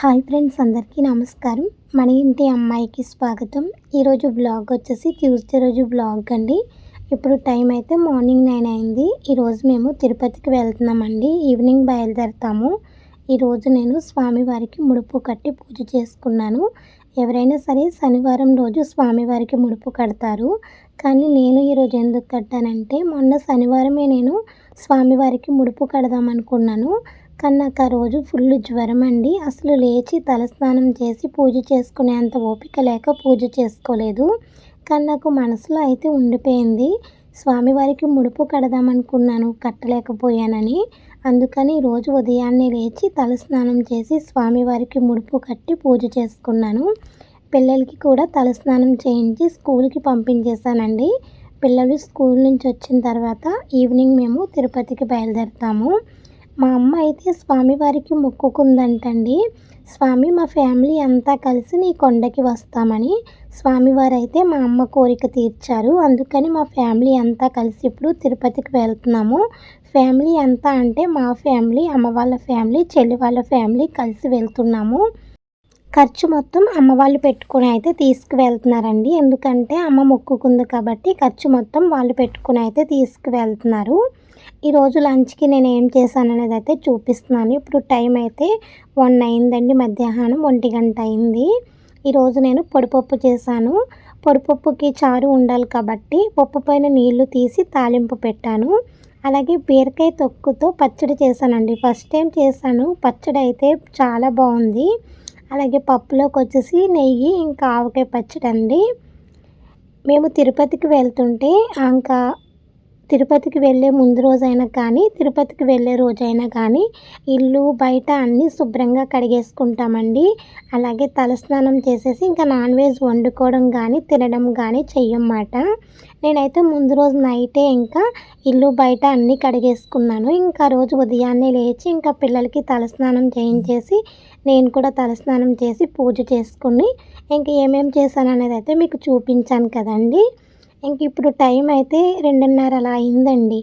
Hi friends అందరికీ నమస్కారం. మన ఇంటి అమ్మాయికి స్వాగతం. ఈరోజు బ్లాగ్ వచ్చేసి ట్యూస్డే రోజు బ్లాగ్ అండి. ఇప్పుడు టైం అయితే మార్నింగ్ నైన్ అయింది. ఈరోజు మేము తిరుపతికి వెళ్తున్నామండి. ఈవినింగ్ బయలుదేరుతాము. ఈరోజు నేను స్వామివారికి ముడుపు కట్టి పూజ చేసుకున్నాను. ఎవరైనా సరే శనివారం రోజు స్వామివారికి ముడుపు కడతారు. కానీ నేను ఈరోజు ఎందుకు కట్టానంటే మొన్న శనివారమే నేను స్వామివారికి ముడుపు కడదాం అనుకున్నాను కానీ నాకు ఆ రోజు ఫుల్ జ్వరం అండి అసలు లేచి తలస్నానం చేసి పూజ చేసుకునేంత ఓపిక లేక పూజ చేసుకోలేదు. కానీ నాకు మనసులో అయితే ఉండిపోయింది. స్వామివారికి ముడుపు కడదామనుకున్నాను కట్టలేకపోయానని. అందుకని రోజు ఉదయాన్నే లేచి తలస్నానం చేసి స్వామివారికి ముడుపు కట్టి పూజ చేసుకున్నాను. పిల్లలకి కూడా తలస్నానం చేయించి స్కూల్కి పంపించేశానండి. పిల్లలు స్కూల్ నుంచి వచ్చిన తర్వాత ఈవినింగ్ మేము తిరుపతికి బయలుదేరుతాము. మా అమ్మ అయితే స్వామివారికి మొక్కుకుందంటండి. స్వామి మా ఫ్యామిలీ అంతా కలిసి నీ కొండకి వస్తామని స్వామివారు అయితే మా అమ్మ కోరిక తీర్చారు. అందుకని మా ఫ్యామిలీ అంతా కలిసి ఇప్పుడు తిరుపతికి వెళ్తున్నాము. ఫ్యామిలీ అంతా అంటే మా ఫ్యామిలీ అమ్మ వాళ్ళ ఫ్యామిలీ చెల్లి వాళ్ళ ఫ్యామిలీ కలిసి వెళ్తున్నాము. ఖర్చు మొత్తం అమ్మ వాళ్ళు పెట్టుకుని అయితే తీసుకువెళ్తున్నారండి. ఎందుకంటే అమ్మ మొక్కుకుంది కాబట్టి ఖర్చు మొత్తం వాళ్ళు పెట్టుకుని అయితే తీసుకువెళ్తున్నారు. ఈరోజు లంచ్కి నేను ఏం చేశాను అనేది అయితే చూపిస్తున్నాను. ఇప్పుడు టైం అయితే వన్ అయిందండి మధ్యాహ్నం ఒంటి గంట అయింది. ఈరోజు నేను పొడిపప్పు చేశాను. పొడిపప్పుకి చారు ఉండాలి కాబట్టి పప్పు పైన నీళ్ళు తీసి తాలింపు పెట్టాను. అలాగే బీరకాయ తొక్కుతో పచ్చడి చేశానండి. ఫస్ట్ టైం చేశాను. పచ్చడి అయితే చాలా బాగుంది. అలాగే పప్పులోకి వచ్చేసి నెయ్యి ఇంకా ఆవకాయ పచ్చడి అండి మేము తిరుపతికి వెళ్తుంటే ఇంకా తిరుపతికి వెళ్ళే ముందు రోజైనా కానీ తిరుపతికి వెళ్ళే రోజైనా కానీ ఇల్లు బయట అన్నీ శుభ్రంగా కడిగేసుకుంటామండి. అలాగే తలస్నానం చేసేసి ఇంకా నాన్ వెజ్ వండుకోవడం కానీ తినడం కానీ చెయ్యమాట. నేనైతే ముందు రోజు నైటే ఇంకా ఇల్లు బయట అన్నీ కడిగేసుకున్నాను. ఇంకా రోజు ఉదయాన్నే లేచి ఇంకా పిల్లలకి తలస్నానం చేయించేసి నేను కూడా తలస్నానం చేసి పూజ చేసుకుని ఇంక ఏమేమి చేశాను అనేది అయితే మీకు చూపించాను కదండి. ఇంక ఇప్పుడు టైం అయితే రెండున్నర అలా అయిందండి.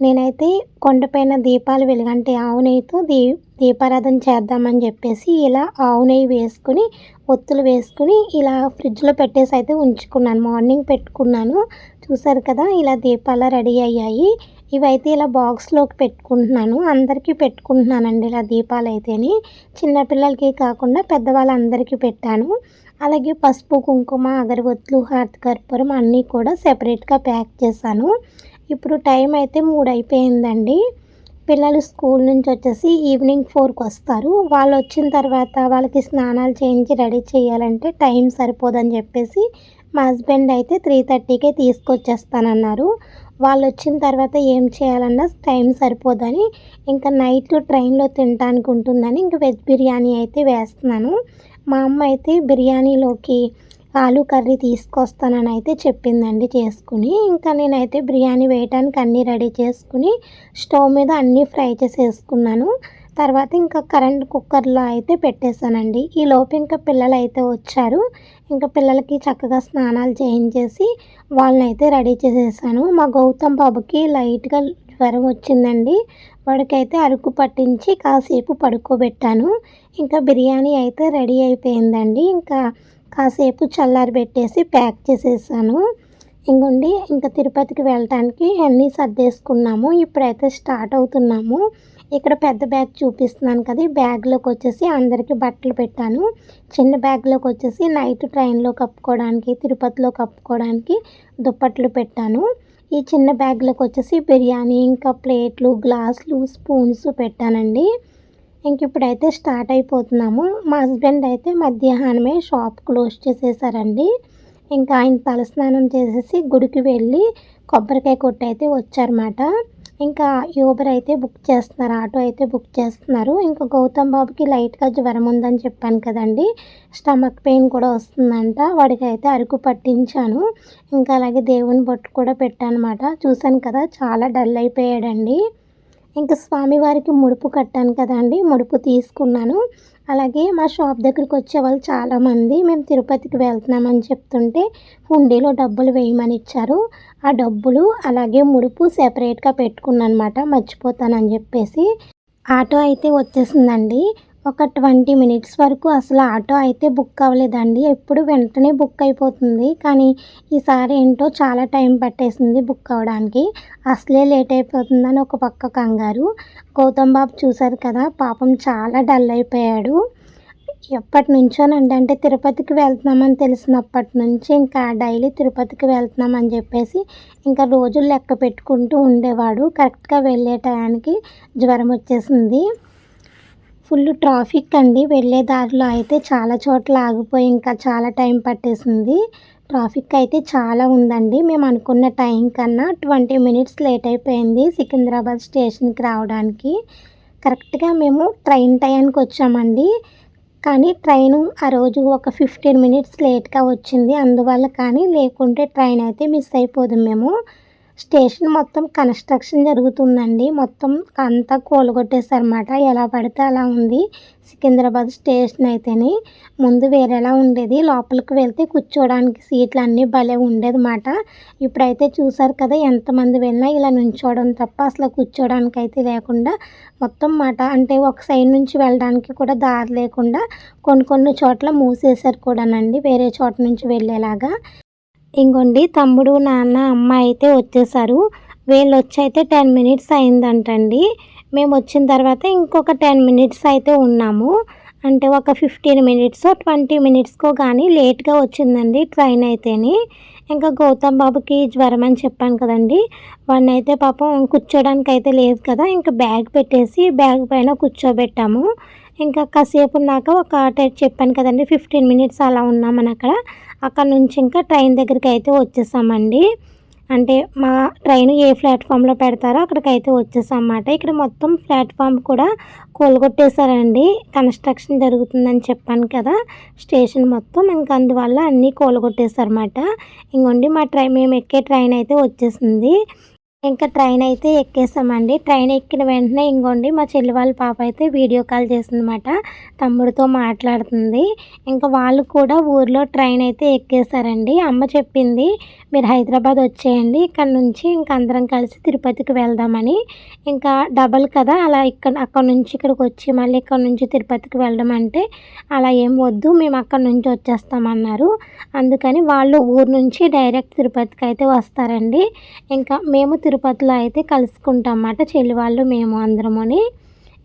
నేనైతే కొండపైన దీపాలు వెలుగంటే ఆవు నెయ్యితో దీ దీపారాధన చేద్దామని చెప్పేసి ఇలా ఆవు నెయ్యి వేసుకుని ఒత్తులు వేసుకుని ఇలా ఫ్రిడ్జ్లో పెట్టేసి అయితే ఉంచుకున్నాను. మార్నింగ్ పెట్టుకున్నాను. చూసారు కదా ఇలా దీపాలు రెడీ అయ్యాయి. ఇవైతే ఇలా బాక్స్లోకి పెట్టుకుంటున్నాను. అందరికీ పెట్టుకుంటున్నానండి ఇలా దీపాలు అయితేని. చిన్నపిల్లలకి కాకుండా పెద్దవాళ్ళందరికీ పెట్టాను. అలాగే పసుపు కుంకుమ అగరబత్తులు హార్త్ కర్పూరం అన్నీ కూడా సెపరేట్గా ప్యాక్ చేశాను. ఇప్పుడు టైం అయితే మూడు అయిపోయిందండి పిల్లలు స్కూల్ నుంచి వచ్చేసి ఈవినింగ్ ఫోర్కి వస్తారు. వాళ్ళు వచ్చిన తర్వాత వాళ్ళకి స్నానాలు చేయించి రెడీ చేయాలంటే టైం సరిపోదని చెప్పేసి మా హస్బెండ్ అయితే త్రీ థర్టీకే తీసుకొచ్చేస్తానన్నారు. వాళ్ళు వచ్చిన తర్వాత ఏం చేయాలన్నా టైం సరిపోదని ఇంకా నైట్ ట్రైన్లో తినడానికి ఉంటుందని ఇంకా వెజ్ బిర్యానీ అయితే వేస్తున్నాను. మా అమ్మ అయితే బిర్యానీలోకి ఆలు కర్రీ తీసుకొస్తానని అయితే చెప్పిందండి చేసుకుని. ఇంకా నేనైతే బిర్యానీ వేయటానికి అన్నీ రెడీ చేసుకుని స్టవ్ మీద అన్నీ ఫ్రై చేసేసుకున్నాను. తర్వాత ఇంకా కరెంట్ కుక్కర్లో అయితే పెట్టేశానండి. ఈ లోపు ఇంకా పిల్లలు అయితే వచ్చారు. ఇంకా పిల్లలకి చక్కగా స్నానాలు చేయించేసి వాళ్ళని అయితే రెడీ చేసేసాను. మా గౌతమ్ బాబుకి లైట్గా జ్వరం వచ్చిందండి. వాడికైతే అరుకు పట్టించి కాసేపు పడుకోబెట్టాను. ఇంకా బిర్యానీ అయితే రెడీ అయిపోయిందండి. ఇంకా కాసేపు చల్లారి పెట్టేసి ప్యాక్ చేసేసాను. ఇంకోండి ఇంకా తిరుపతికి వెళ్ళటానికి అన్నీ సర్దేసుకున్నాము. ఇప్పుడైతే స్టార్ట్ అవుతున్నాము. ఇక్కడ పెద్ద బ్యాగ్ చూపిస్తున్నాను కదా ఈ బ్యాగ్లోకి వచ్చేసి అందరికీ బట్టలు పెట్టాను. చిన్న బ్యాగ్లోకి వచ్చేసి నైట్ ట్రైన్లో కప్పుకోవడానికి తిరుపతిలో కప్పుకోవడానికి దుప్పట్లు పెట్టాను. ఈ చిన్న బ్యాగ్లోకి వచ్చేసి బిర్యానీ ఇంకా ప్లేట్లు గ్లాసులు స్పూన్స్ పెట్టానండి. ఇంక ఇప్పుడైతే స్టార్ట్ అయిపోతున్నాము. మా హస్బెండ్ అయితే మధ్యాహ్నమే షాప్ క్లోజ్ చేసేసారండి. ఇంకా ఆయన తలస్నానం చేసేసి గుడికి వెళ్ళి కొబ్బరికాయ కొట్టి అయితే వచ్చారన్నమాట. ఇంకా యూబర్ అయితే బుక్ చేస్తున్నారు ఆటో అయితే బుక్ చేస్తున్నారు. ఇంకా గౌతమ్ బాబుకి లైట్గా జ్వరం ఉందని చెప్పాను కదండి. స్టమక్ పెయిన్ కూడా వస్తుందంట. వాడికి అయితే అరుకు పట్టించాను. ఇంకా అలాగే దేవుని బొట్టు కూడా పెట్టాను అనమాట చూశాను కదా చాలా డల్ అయిపోయాడండి. ఇంకా స్వామివారికి ముడుపు కట్టాను కదండి ముడుపు తీసుకున్నాను. అలాగే మా షాప్ దగ్గరికి వచ్చే వాళ్ళు చాలామంది మేము తిరుపతికి వెళ్తున్నామని చెప్తుంటే హుండీలో డబ్బులు వేయమని ఇచ్చారు. ఆ డబ్బులు అలాగే ముడుపు సెపరేట్గా పెట్టుకున్నాను అనమాట మర్చిపోతానని చెప్పేసి. ఆటో అయితే వచ్చేసిందండి. ఒక ట్వంటీ మినిట్స్ వరకు అసలు ఆటో అయితే బుక్ అవ్వలేదండి. ఎప్పుడు వెంటనే బుక్ అయిపోతుంది. కానీ ఈసారి ఏంటో చాలా టైం పట్టేసింది బుక్ అవ్వడానికి. అసలే లేట్ అయిపోతుందని ఒక పక్క కంగారు. గౌతమ్ బాబు చూశారు కదా పాపం చాలా డల్ అయిపోయాడు. ఎప్పటి నుంచోనండి అంటే తిరుపతికి వెళ్తున్నామని తెలిసినప్పటి నుంచి ఇంకా డైలీ తిరుపతికి వెళ్తున్నామని చెప్పేసి ఇంకా రోజులు లెక్క పెట్టుకుంటూ ఉండేవాడు. కరెక్ట్గా వెళ్ళే టయానికి జ్వరం వచ్చేసింది. ఫుల్ ట్రాఫిక్ అండి. వెళ్ళే దారిలో అయితే చాలా చోట్ల ఆగిపోయి ఇంకా చాలా టైం పట్టేసింది. ట్రాఫిక్ అయితే చాలా ఉందండి. మేము అనుకున్న టైం కన్నా ట్వంటీ మినిట్స్ లేట్ అయిపోయింది సికింద్రాబాద్ స్టేషన్కి రావడానికి. కరెక్ట్గా మేము ట్రైన్ టైంకి వచ్చామండి. కానీ ట్రైన్ ఆ రోజు ఒక ఫిఫ్టీన్ మినిట్స్ లేట్గా వచ్చింది. అందువల్ల కానీ లేకుంటే ట్రైన్ అయితే మిస్ అయిపోదు మేము. స్టేషన్ మొత్తం కన్స్ట్రక్షన్ జరుగుతుందండి. మొత్తం అంతా కూలగొట్టేశారన్నమాట. ఎలా పడితే అలా ఉంది. సికింద్రాబాద్ స్టేషన్ అయితేనే ముందు వేరేలా ఉండేది. లోపలికి వెళ్తే కూర్చోవడానికి సీట్లు అన్నీ భలే ఉండేదన్నమాట. ఇప్పుడైతే చూసారు కదా ఎంతమంది వెళ్ళినా ఇలా నుంచోవడం తప్ప అసలు కూర్చోవడానికి అయితే లేకుండా మొత్తం మాట అంటే ఒక సైడ్ నుంచి వెళ్ళడానికి కూడా దారి లేకుండా కొన్ని కొన్ని చోట్ల మూసేశారు కూడానండి. వేరే చోట నుంచి వెళ్ళేలాగా. ఇంకోండి తమ్ముడు నాన్న అమ్మ అయితే వచ్చేసారు. వీళ్ళు వచ్చి అయితే టెన్ మినిట్స్ అయిందంటండి. మేము వచ్చిన తర్వాత ఇంకొక టెన్ మినిట్స్ అయితే ఉన్నాము. అంటే ఒక ఫిఫ్టీన్ మినిట్స్ ట్వంటీ మినిట్స్కో కానీ లేట్గా వచ్చిందండి ట్రైన్ అయితేని. ఇంకా గౌతమ్ బాబుకి జ్వరం అని చెప్పాను కదండి. వాడిని అయితే పాపం కూర్చోడానికి అయితే లేదు కదా ఇంకా బ్యాగ్ పెట్టేసి బ్యాగ్ పైన కూర్చోబెట్టాము. ఇంకా కాసేపు ఉన్నాక ఒక చెప్పాను కదండి ఫిఫ్టీన్ మినిట్స్ అలా ఉన్నామని అక్కడ అక్కడ నుంచి ఇంకా ట్రైన్ దగ్గరికి అయితే వచ్చేసామండి. అంటే మా ట్రైన్ ఏ ప్లాట్ఫామ్లో పెడతారో అక్కడికి అయితే వచ్చేసామన్నమాట. ఇక్కడ మొత్తం ప్లాట్ఫామ్ కూడా కూలగొట్టేశారండి. కన్స్ట్రక్షన్ జరుగుతుందని చెప్పాను కదా స్టేషన్ మొత్తం ఇంకా అందువల్ల అన్నీ కూలగొట్టేశారన్నమాట. ఇంకోండి మా ట్రైన్ మేము ఎక్కే ట్రైన్ అయితే వచ్చేసింది. ఇంకా ట్రైన్ అయితే ఎక్కేసామండి. ట్రైన్ ఎక్కిన వెంటనే ఇంకోండి మా చెల్లి వాళ్ళ పాప అయితే వీడియో కాల్ చేసిందన్నమాట. తమ్ముడితో మాట్లాడుతుంది. ఇంకా వాళ్ళు కూడా ఊర్లో ట్రైన్ అయితే ఎక్కేసారండి. అమ్మ చెప్పింది మీరు హైదరాబాద్ వచ్చేయండి. ఇక్కడ నుంచి ఇంకా అందరం కలిసి తిరుపతికి వెళ్దామని. ఇంకా డబల్ కదా అలా ఇక్కడ అక్కడ నుంచి ఇక్కడికి వచ్చి మళ్ళీ ఇక్కడ నుంచి తిరుపతికి వెళ్ళడం అంటే అలా ఏం వద్దు మేము అక్కడ నుంచి వచ్చేస్తామన్నారు. అందుకని వాళ్ళు ఊరు నుంచి డైరెక్ట్ తిరుపతికి అయితే వస్తారండి. ఇంకా మేము తిరుపతిలో అయితే కలుసుకుంటాం అన్నమాట చెల్లి వాళ్ళు మేము అందరముని.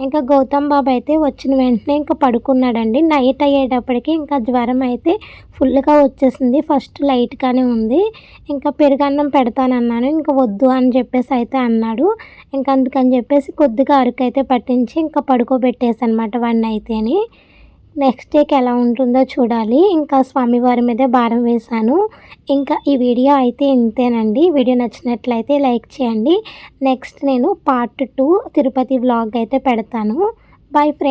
ఇంకా గౌతమ్ బాబు అయితే వచ్చిన వెంటనే ఇంకా పడుకున్నాడండి. నైట్ అయ్యేటప్పటికి ఇంకా జ్వరం అయితే ఫుల్గా వచ్చేసింది. ఫస్ట్ లైట్గానే ఉంది. ఇంకా పెరుగన్నం పెడతానన్నాను. ఇంకా వద్దు అని చెప్పేసి అయితే అన్నాడు. ఇంకా అందుకని చెప్పేసి కొద్దిగా అరకు అయితే పట్టించి ఇంకా పడుకోబెట్టేసి అనమాట వాడిని అయితేని. నెక్స్ట్ డేకి ఎలా ఉంటుందో చూడాలి. ఇంకా స్వామివారి మీదే భారం వేశాను. ఇంకా ఈ వీడియో అయితే ఇంతేనండి. వీడియో నచ్చినట్లయితే లైక్ చేయండి. నెక్స్ట్ నేను పార్ట్ టూ తిరుపతి వ్లాగ్ అయితే పెడతాను. Boy friend